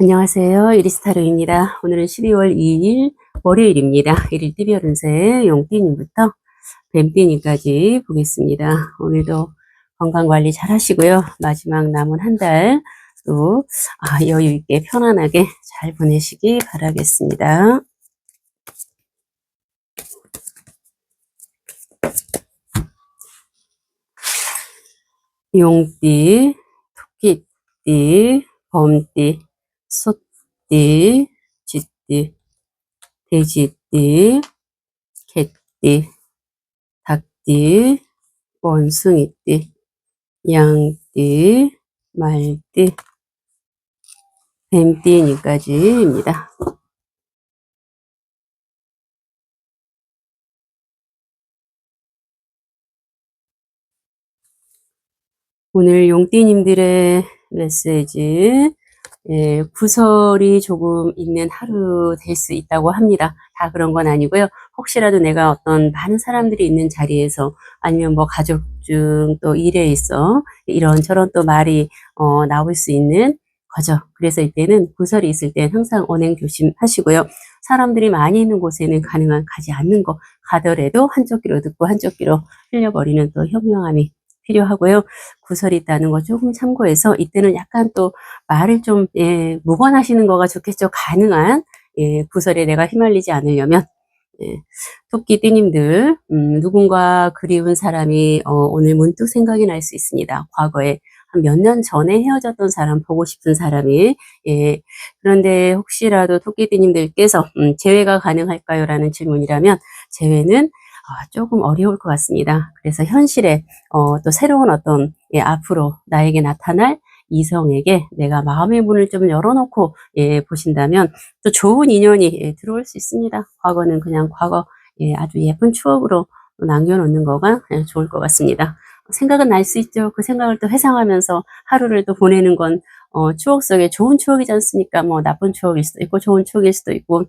안녕하세요. 이리스타르입니다. 오늘은 12월 2일 월요일입니다. 1일 띠별 운세 용띠님부터 뱀띠님까지 보겠습니다. 오늘도 건강관리 잘 하시고요. 마지막 남은 한 달또 아, 여유있게 편안하게 잘 보내시기 바라겠습니다. 용띠, 토끼띠, 범띠, 소띠, 쥐띠, 돼지띠, 개띠, 닭띠, 원숭이띠, 양띠, 말띠, 뱀띠니까지입니다. 오늘 용띠님들의 메시지 예, 구설이 조금 있는 하루 될 수 있다고 합니다. 다 그런 건 아니고요. 혹시라도 내가 어떤 많은 사람들이 있는 자리에서 아니면 뭐 가족 중 또 일에 있어 이런저런 또 말이 어, 나올 수 있는 거죠. 그래서 이때는 구설이 있을 땐 항상 언행 조심하시고요. 사람들이 많이 있는 곳에는 가능한 가지 않는 거 가더라도 한쪽 귀로 듣고 한쪽 귀로 흘려버리는 또 현명함이 필요하고요. 구설이 있다는 거 조금 참고해서 이때는 약간 또 말을 좀 예, 무관하시는 거가 좋겠죠. 가능한 예, 구설에 내가 휘말리지 않으려면 예, 토끼 띠님들 음, 누군가 그리운 사람이 어, 오늘 문득 생각이 날 수 있습니다. 과거에 한 몇 년 전에 헤어졌던 사람 보고 싶은 사람이 예, 그런데 혹시라도 토끼 띠님들께서 음, 재회가 가능할까요? 라는 질문이라면 재회는 아, 조금 어려울 것 같습니다. 그래서 현실에 어, 또 새로운 어떤 예, 앞으로 나에게 나타날 이성에게 내가 마음의 문을 좀 열어놓고 예, 보신다면 또 좋은 인연이 예, 들어올 수 있습니다. 과거는 그냥 과거 예, 아주 예쁜 추억으로 남겨놓는 거가 예, 좋을 것 같습니다. 생각은 날 수 있죠. 그 생각을 또 회상하면서 하루를 또 보내는 건 어, 추억 속에 좋은 추억이지 않습니까? 뭐 나쁜 추억일 수도 있고 좋은 추억일 수도 있고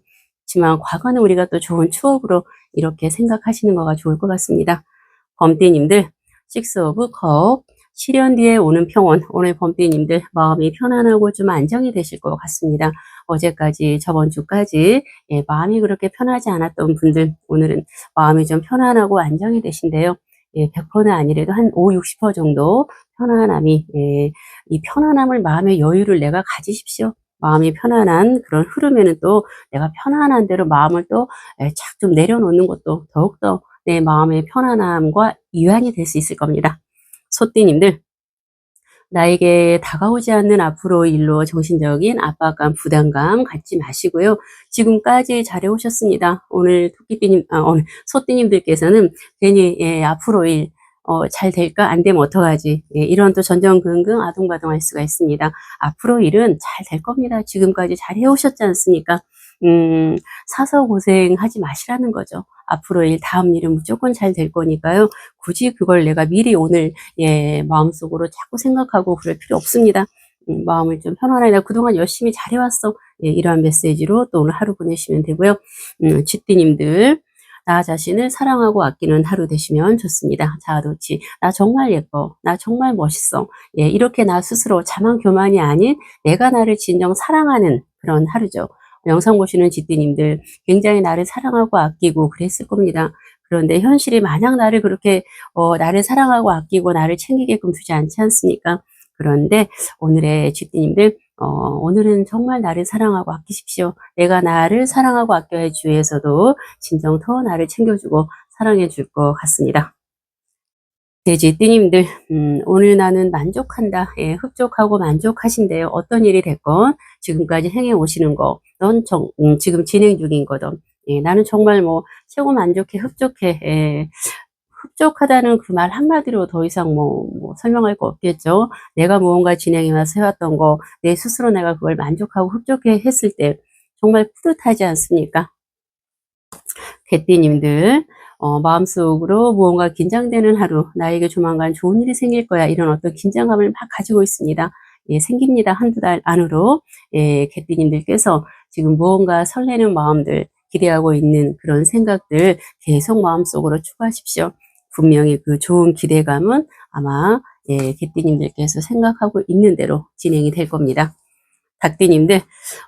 그렇지만 과거는 우리가 또 좋은 추억으로 이렇게 생각하시는 거가 좋을 것 같습니다. 범띠님들, 식스 오브 컵, 실현 뒤에 오는 평온, 오늘 범띠님들 마음이 편안하고 좀 안정이 되실 것 같습니다. 어제까지, 저번 주까지 예, 마음이 그렇게 편하지 않았던 분들, 오늘은 마음이 좀 편안하고 안정이 되신데요. 예, 100%는 아니래도 한 5, 60% 정도 편안함이, 예, 이 편안함을 마음의 여유를 내가 가지십시오. 마음이 편안한 그런 흐름에는 또 내가 편안한 대로 마음을 또 착 좀 내려놓는 것도 더욱더 내 마음의 편안함과 유한이 될 수 있을 겁니다. 소띠님들, 나에게 다가오지 않는 앞으로 일로 정신적인 압박감, 부담감 갖지 마시고요. 지금까지 잘해오셨습니다. 오늘 토끼띠님, 아, 오늘 소띠님들께서는 괜히 예, 앞으로 일, 어, 잘 될까? 안 되면 어떡하지? 예, 이런 또 전전긍긍 아동바동할 수가 있습니다. 앞으로 일은 잘 될 겁니다. 지금까지 잘 해오셨지 않습니까? 음, 사서 고생하지 마시라는 거죠. 앞으로 일, 다음 일은 무조건 잘 될 거니까요. 굳이 그걸 내가 미리 오늘, 예, 마음속으로 자꾸 생각하고 그럴 필요 없습니다. 음, 마음을 좀 편안하게, 그동안 열심히 잘해왔어. 예, 이러한 메시지로 또 오늘 하루 보내시면 되고요. 음, 쥐띠님들, 나 자신을 사랑하고 아끼는 하루 되시면 좋습니다. 자아도취. 나 정말 예뻐. 나 정말 멋있어. 예, 이렇게 나 스스로 자만 교만이 아닌 내가 나를 진정 사랑하는 그런 하루죠. 영상 보시는 지띠님들 굉장히 나를 사랑하고 아끼고 그랬을 겁니다. 그런데 현실이 마냥 나를 그렇게 어, 나를 사랑하고 아끼고 나를 챙기게끔 두지 않지 않습니까? 그런데 오늘의 쥐띠님들 어, 오늘은 정말 나를 사랑하고 아끼십시오. 내가 나를 사랑하고 아껴야 주위에서도 진정 더 나를 챙겨주고 사랑해 줄 것 같습니다. 돼지 띠님들 음, 오늘 나는 만족한다. 예, 흡족하고 만족하신데요. 어떤 일이 됐건 지금까지 행해 오시는 거, 넌 정, 음, 지금 진행 중인 거든. 예, 나는 정말 뭐 최고 만족해, 흡족해. 예, 흡족하다는 그 말 한마디로 더 이상 뭐, 뭐 설명할 거 없겠죠. 내가 무언가 진행해와서 해왔던 거, 내 스스로 내가 그걸 만족하고 흡족해 했을 때 정말 뿌듯하지 않습니까? 개띠님들, 어, 마음속으로 무언가 긴장되는 하루, 나에게 조만간 좋은 일이 생길 거야. 이런 어떤 긴장감을 막 가지고 있습니다. 예, 생깁니다. 한두 달 안으로. 예, 개띠님들께서 지금 무언가 설레는 마음들, 기대하고 있는 그런 생각들 계속 마음속으로 추가하십시오. 분명히 그 좋은 기대감은 아마 예, 개띠님들께서 생각하고 있는 대로 진행이 될 겁니다. 닭띠님들,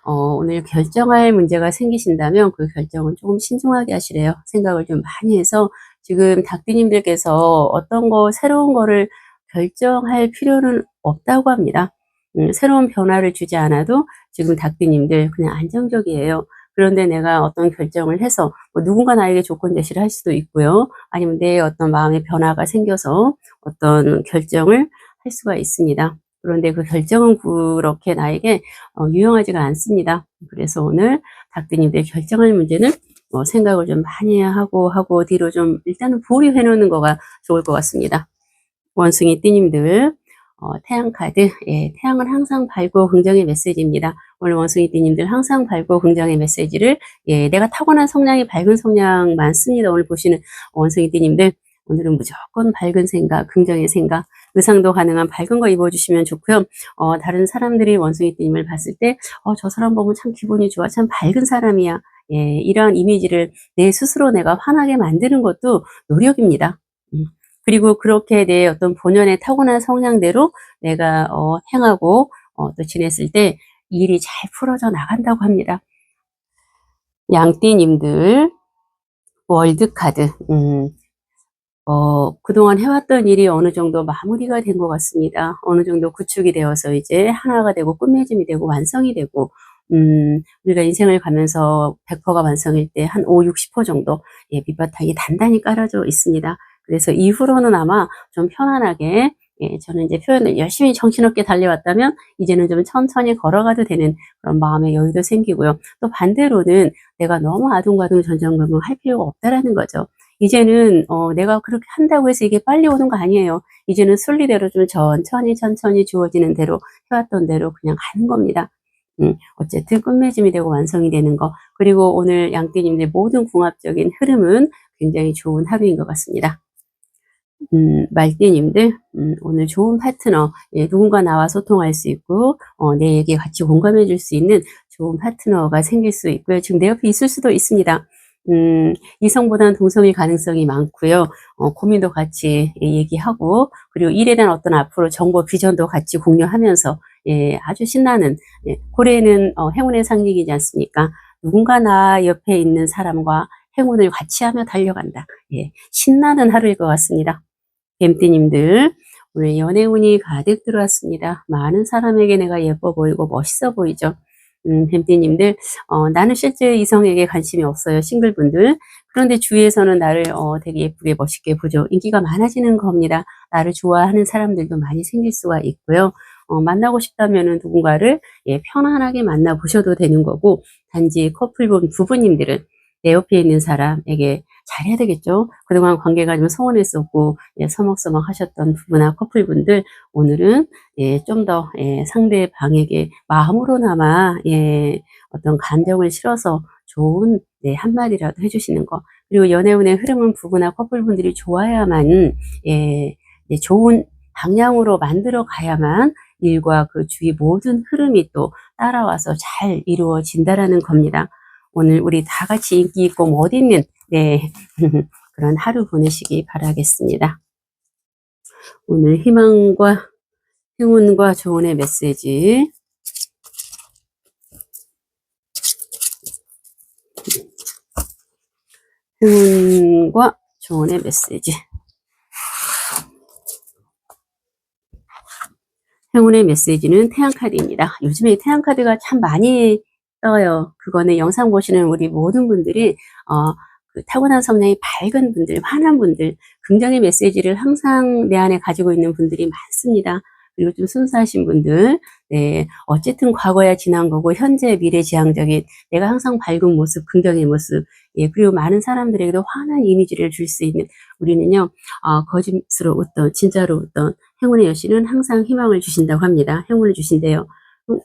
어, 오늘 결정할 문제가 생기신다면 그 결정은 조금 신중하게 하시래요. 생각을 좀 많이 해서 지금 닭띠님들께서 어떤 거, 새로운 거를 결정할 필요는 없다고 합니다. 음, 새로운 변화를 주지 않아도 지금 닭띠님들 그냥 안정적이에요. 그런데 내가 어떤 결정을 해서 뭐 누군가 나에게 조건 제시를 할 수도 있고요. 아니면 내 어떤 마음의 변화가 생겨서 어떤 결정을 할 수가 있습니다. 그런데 그 결정은 그렇게 나에게 어, 유용하지가 않습니다. 그래서 오늘 닭띠님들 결정할 문제는 어, 생각을 좀 많이 하고 하고 뒤로 좀 일단은 보류해 놓는 거가 좋을 것 같습니다. 원숭이 띠님들 어, 태양 카드, 예, 태양은 항상 밝고 긍정의 메시지입니다. 오늘 원숭이 띠님들 항상 밝고 긍정의 메시지를, 예, 내가 타고난 성향이 밝은 성향 많습니다. 오늘 보시는 원숭이 띠님들, 오늘은 무조건 밝은 생각, 긍정의 생각, 의상도 가능한 밝은 거 입어주시면 좋고요. 어, 다른 사람들이 원숭이 띠님을 봤을 때, 어, 저 사람 보면 참 기분이 좋아, 참 밝은 사람이야. 예, 이런 이미지를 내 스스로 내가 환하게 만드는 것도 노력입니다. 음. 그리고 그렇게 내 어떤 본연의 타고난 성향대로 내가 어, 행하고 어, 또 지냈을 때 일이 잘 풀어져 나간다고 합니다. 양띠님들 월드카드 음, 어, 그동안 해왔던 일이 어느 정도 마무리가 된 것 같습니다. 어느 정도 구축이 되어서 이제 하나가 되고 끝맺음이 되고 완성이 되고 음, 우리가 인생을 가면서 100%가 완성일 때 한 5, 60% 정도 예, 밑바탕이 단단히 깔아져 있습니다. 그래서 이후로는 아마 좀 편안하게 예, 저는 이제 표현을 열심히 정신없게 달려왔다면 이제는 좀 천천히 걸어가도 되는 그런 마음의 여유도 생기고요. 또 반대로는 내가 너무 아둥바둥 전전긍긍 할 필요가 없다라는 거죠. 이제는 어, 내가 그렇게 한다고 해서 이게 빨리 오는 거 아니에요. 이제는 순리대로 좀 천천히 천천히 주어지는 대로 해왔던 대로 그냥 가는 겁니다. 음, 어쨌든 끝맺음이 되고 완성이 되는 거 그리고 오늘 양띠님의 모든 궁합적인 흐름은 굉장히 좋은 하루인 것 같습니다. 음, 말띠님들, 음, 오늘 좋은 파트너, 예, 누군가 나와 소통할 수 있고, 어, 내 얘기 같이 공감해 줄 수 있는 좋은 파트너가 생길 수 있고요. 지금 내 옆에 있을 수도 있습니다. 음, 이성보다는 동성일 가능성이 많고요. 어, 고민도 같이 예, 얘기하고, 그리고 일에 대한 어떤 앞으로 정보 비전도 같이 공유하면서, 예, 아주 신나는, 예, 고래는 어, 행운의 상징이지 않습니까? 누군가 나 옆에 있는 사람과 행운을 같이 하며 달려간다. 예, 신나는 하루일 것 같습니다. 뱀띠님들 오늘 연애운이 가득 들어왔습니다. 많은 사람에게 내가 예뻐 보이고 멋있어 보이죠. 음, 뱀띠님들 어, 나는 실제 이성에게 관심이 없어요. 싱글분들. 그런데 주위에서는 나를 어, 되게 예쁘게 멋있게 보죠. 인기가 많아지는 겁니다. 나를 좋아하는 사람들도 많이 생길 수가 있고요. 어, 만나고 싶다면 누군가를 예, 편안하게 만나보셔도 되는 거고 단지 커플분 부부님들은 내 옆에 있는 사람에게 잘해야 되겠죠. 그동안 관계가 좀 서운했었고 예, 서먹서먹 하셨던 부부나 커플분들 오늘은 예, 좀더 예, 상대방에게 마음으로나마 예, 어떤 감정을 실어서 좋은 네, 한마디라도 해주시는 거 그리고 연애운의 흐름은 부부나 커플분들이 좋아야만 예, 예, 좋은 방향으로 만들어 가야만 일과 그 주위 모든 흐름이 또 따라와서 잘 이루어진다라는 겁니다. 오늘 우리 다 같이 인기 있고 멋있는 네 그런 하루 보내시기 바라겠습니다. 오늘 희망과 행운과 조언의 메시지 행운과 조언의 메시지 행운의 메시지는 태양카드입니다. 요즘에 태양카드가 참 많이 떠요. 그거는 영상 보시는 우리 모든 분들이 어, 그 타고난 성향이 밝은 분들, 환한 분들, 긍정의 메시지를 항상 내 안에 가지고 있는 분들이 많습니다. 그리고 좀 순수하신 분들, 네, 어쨌든 과거야 지난 거고 현재 미래 지향적인 내가 항상 밝은 모습, 긍정의 모습, 예, 그리고 많은 사람들에게도 환한 이미지를 줄 수 있는 우리는요, 어, 거짓으로 웃던 진짜로 웃던 행운의 여신은 항상 희망을 주신다고 합니다. 행운을 주신대요.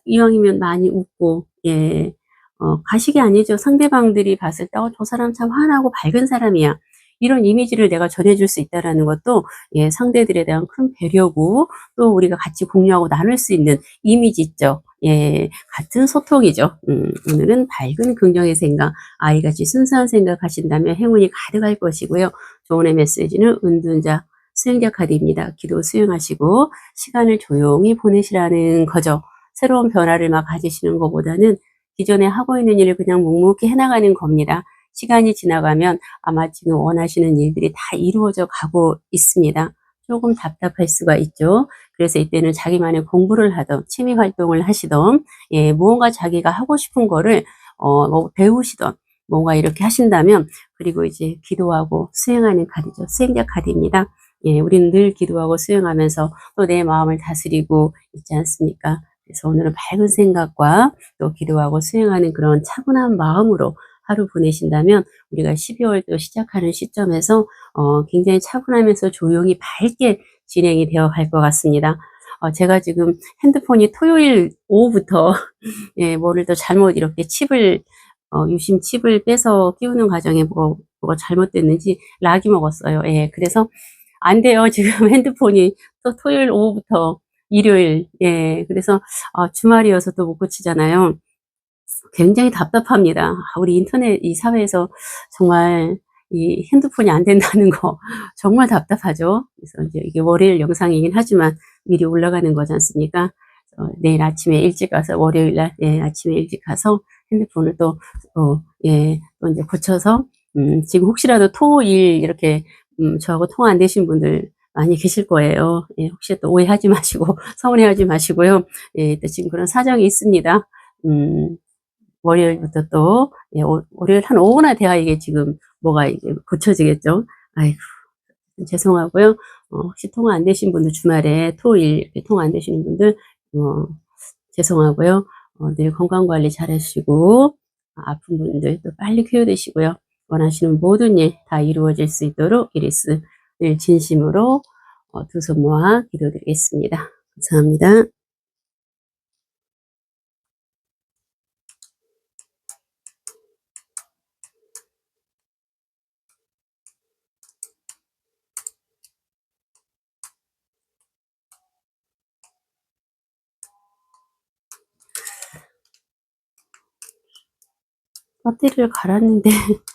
이왕이면 많이 웃고 예 어, 가식이 아니죠. 상대방들이 봤을 때, 어, 저 사람 참 환하고 밝은 사람이야. 이런 이미지를 내가 전해줄 수 있다라는 것도, 예, 상대들에 대한 큰 배려고, 또 우리가 같이 공유하고 나눌 수 있는 이미지 있죠. 예, 같은 소통이죠. 음, 오늘은 밝은 긍정의 생각, 아이같이 순수한 생각 하신다면 행운이 가득할 것이고요. 조언의 메시지는 은둔자, 수행자 카드입니다. 기도 수행하시고, 시간을 조용히 보내시라는 거죠. 새로운 변화를 막 가지시는 것보다는 기존에 하고 있는 일을 그냥 묵묵히 해나가는 겁니다. 시간이 지나가면 아마 지금 원하시는 일들이 다 이루어져 가고 있습니다. 조금 답답할 수가 있죠. 그래서 이때는 자기만의 공부를 하던 취미 활동을 하시던 예, 무언가 자기가 하고 싶은 거를 어, 뭐 배우시던 뭔가 이렇게 하신다면 그리고 이제 기도하고 수행하는 카드죠. 수행자 카드입니다. 예, 우리는 늘 기도하고 수행하면서 또 내 마음을 다스리고 있지 않습니까? 그래서 오늘은 밝은 생각과 또 기도하고 수행하는 그런 차분한 마음으로 하루 보내신다면 우리가 12월 또 시작하는 시점에서 어, 굉장히 차분하면서 조용히 밝게 진행이 되어 갈 것 같습니다. 어, 제가 지금 핸드폰이 토요일 오후부터 예, 뭐를 또 잘못 이렇게 칩을 어, 유심 칩을 빼서 끼우는 과정에 뭐, 뭐가 잘못됐는지 락이 먹었어요. 예, 그래서 안 돼요. 지금 핸드폰이 또 토요일 오후부터 일요일, 예, 그래서 어, 주말이어서 또 못 고치잖아요. 굉장히 답답합니다. 아, 우리 인터넷 이 사회에서 정말 이 핸드폰이 안 된다는 거 정말 답답하죠. 그래서 이제 이게 월요일 영상이긴 하지만 미리 올라가는 거지 않습니까? 어, 내일 아침에 일찍 가서 월요일 날 예, 아침에 일찍 가서 핸드폰을 또, 어, 예, 또 이제 고쳐서 음, 지금 혹시라도 토일 이렇게 음, 저하고 통화 안 되신 분들 많이 계실 거예요. 예, 혹시 또 오해하지 마시고 서운해하지 마시고요. 예, 또 지금 그런 사정이 있습니다. 음, 월요일부터 또 예, 오- 월요일 한 오후나 돼야 이게 지금 뭐가 이게 고쳐지겠죠. 아이고 죄송하고요. 어, 혹시 통화 안 되신 분들 주말에 토일 통화 안 되시는 분들 어, 죄송하고요. 어, 늘 건강 관리 잘 하시고 아픈 분들 또 빨리 쾌유되시고요. 원하시는 모든 일 다 이루어질 수 있도록 이리스 늘 진심으로 어, 두손 모아 기도드리겠습니다. 감사합니다. 배터리를 갈았는데